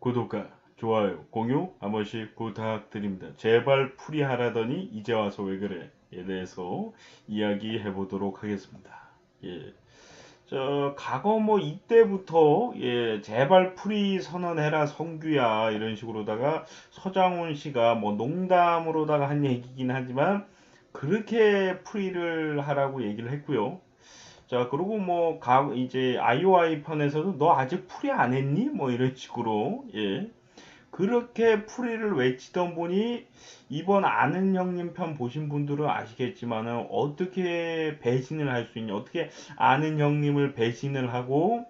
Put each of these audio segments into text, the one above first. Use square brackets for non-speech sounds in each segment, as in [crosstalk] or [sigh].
구독과 좋아요, 공유 한 번씩 부탁드립니다. 제발 풀이하라더니 이제 와서 왜 그래? 에 대해서 이야기해 보도록 하겠습니다. 예. 저 과거 뭐 이때부터 예 제발 풀이 선언해라 성규야 이런 식으로다가 서장훈 씨가 뭐 농담으로다가 한 얘기긴 하지만 그렇게 풀이를 하라고 얘기를 했고요. 자, 그리고 뭐, 가, 이제, IOI 편에서도 너 아직 풀이 안 했니? 뭐 이런 식으로, 예. 그렇게 풀이를 외치던 분이 이번 아는 형님 편 보신 분들은 아시겠지만은 어떻게 배신을 할 수 있냐, 어떻게 아는 형님을 배신을 하고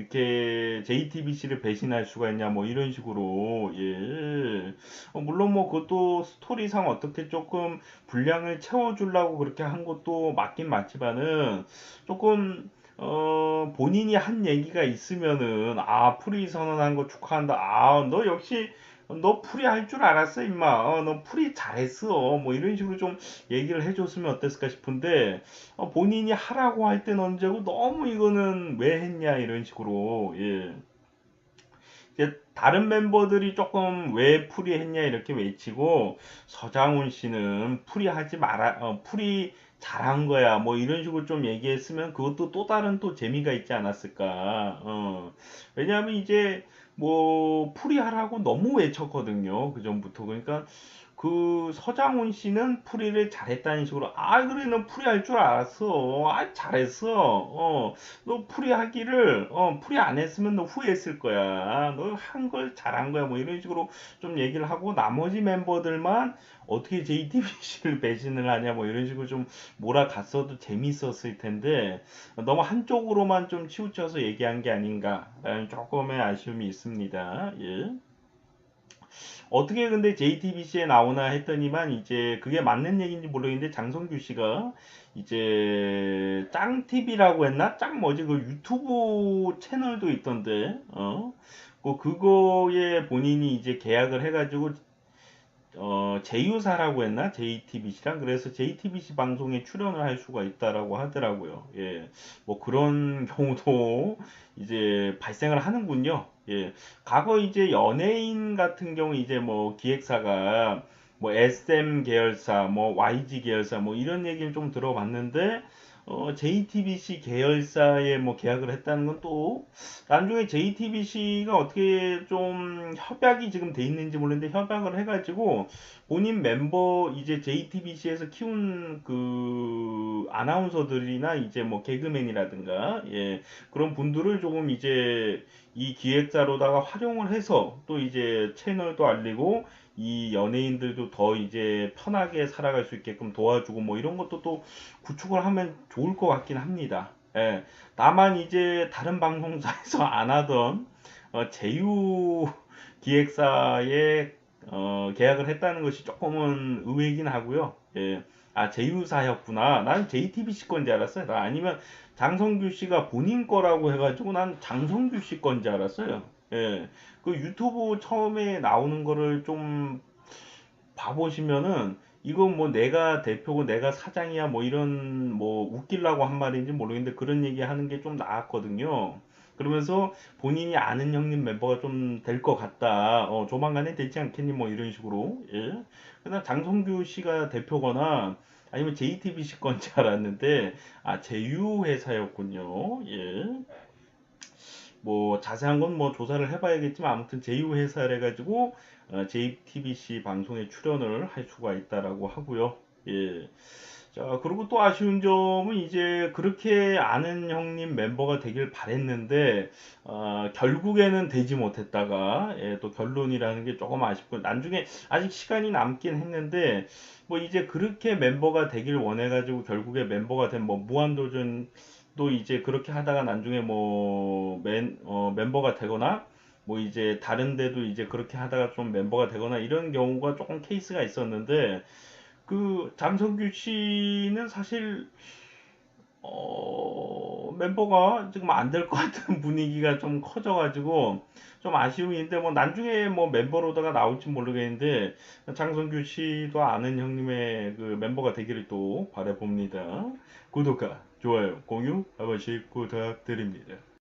이렇게 JTBC를 배신할 수가 있냐 뭐 이런 식으로 예. 어, 물론 뭐 그것도 스토리상 어떻게 조금 분량을 채워주려고 그렇게 한 것도 맞긴 맞지만은 조금 어 본인이 한 얘기가 있으면은 아 프리 선언한 거 축하한다. 아 너 역시 너 풀이 할 줄 알았어 임마 어, 너 풀이 잘했어 뭐 이런 식으로 좀 얘기를 해줬으면 어땠을까 싶은데 어, 본인이 하라고 할 때는 언제고 너무 이거는 왜 했냐 이런 식으로 예. 다른 멤버들이 조금 왜 풀이 했냐 이렇게 외치고 서장훈 씨는 풀이 하지 마라 어, 풀이 잘한 거야 뭐 이런 식으로 좀 얘기했으면 그것도 또 다른 또 재미가 있지 않았을까 어. 왜냐하면 이제 뭐 풀이하라고 너무 외쳤거든요. 그 전부터. 그러니까 그 서장훈 씨는 풀이를 잘했다는 식으로 아 그래 너 풀이할 줄 알았어. 아 잘했어. 어 너 풀이하기를 어 풀이 안 했으면 너 후회했을 거야. 너 한 걸 잘한 거야. 뭐 이런 식으로 좀 얘기를 하고 나머지 member들만 어떻게 JTBC를 [laughs] 배신을 하냐 뭐 이런 식으로 좀 몰아갔어도 재밌었을 텐데 너무 한쪽으로만 좀 치우쳐서 얘기한 게 아닌가라는 조금의 아쉬움이 있습니다. 예. 어떻게 근데 JTBC에 나오나 했더니만 이제 그게 맞는 얘기인지 모르겠는데 장성규 씨가 이제 짱TV라고 했나? 짱 뭐지? 그 유튜브 채널도 있던데, 어? 그 그거에 본인이 이제 계약을 해가지고 어, 제휴사라고 했나? JTBC랑. 그래서 JTBC 방송에 출연을 할 수가 있다라고 하더라고요. 예. 뭐 그런 [laughs] 경우도 이제 발생을 하는군요. 예. 과거 이제 연예인 같은 경우 이제 뭐 기획사가 뭐 SM 계열사, 뭐 YG 계열사 뭐 이런 얘기를 좀 들어봤는데 어, JTBC 계열사에 뭐 계약을 했다는 건 또 나중에 JTBC가 어떻게 좀 협약이 지금 돼 있는지 모르는데 협약을 해가지고 본인 멤버 이제 JTBC에서 키운 그 아나운서들이나 이제 뭐 개그맨이라든가 예 그런 분들을 조금 이제 이 기획자로다가 활용을 해서 또 이제 채널도 알리고 이 연예인들도 더 이제 편하게 살아갈 수 있게끔 도와주고 뭐 이런 것도 또 구축을 하면 좋을 것 같긴 합니다. 예. 다만 이제 다른 방송사에서 [laughs] 안 하던 어, 제휴 기획사에 어, 계약을 했다는 것이 조금은 의외이긴 하고요. 예. 아 제휴사였구나. 난 JTBC 건지 알았어요. 나 아니면 장성규 씨가 본인 거라고 해가지고 난 장성규 씨 건지 알았어요. 예. 그 유튜브 처음에 나오는 거를 좀 봐보시면은 이건 뭐 내가 대표고 내가 사장이야 뭐 이런 뭐 웃기려고 한 말인지 모르겠는데 그런 얘기 하는 게 좀 나았거든요. 그러면서 본인이 아는 형님 멤버가 좀 될 것 같다. 어, 조만간에 되지 않겠니? 뭐 이런 식으로. 예. 그러나 장성규 씨가 대표거나 아니면 JTBC 건지 알았는데 아 제휴 회사였군요. 예. 뭐 자세한 건 뭐 조사를 해봐야겠지만 아무튼 제휴 회사를 해가지고 어, JTBC 방송에 출연을 할 수가 있다라고 하고요. 예. 자 그리고 또 아쉬운 점은 이제 그렇게 아는 형님 멤버가 되길 바랬는데 어, 결국에는 되지 못했다가 예, 또 결론이라는 게 조금 아쉽고 나중에 아직 시간이 남긴 했는데 뭐 이제 그렇게 멤버가 되길 원해가지고 결국에 멤버가 된 뭐 무한도전 또 이제 그렇게 하다가 나중에 뭐 멤, 어, 멤버가 되거나 뭐 이제 다른 데도 이제 그렇게 하다가 좀 멤버가 되거나 이런 경우가 조금 케이스가 있었는데 그 장성규 씨는 사실 어, 멤버가 지금 안 될 것 같은 [laughs] 분위기가 좀 커져가지고 좀 아쉬움이 있는데 뭐 나중에 뭐 멤버로다가 나올지 모르겠는데 장성규 씨도 아는 형님의 그 멤버가 되기를 또 바라봅니다. 구독과 좋아요, 공유 한 번씩 부탁드립니다.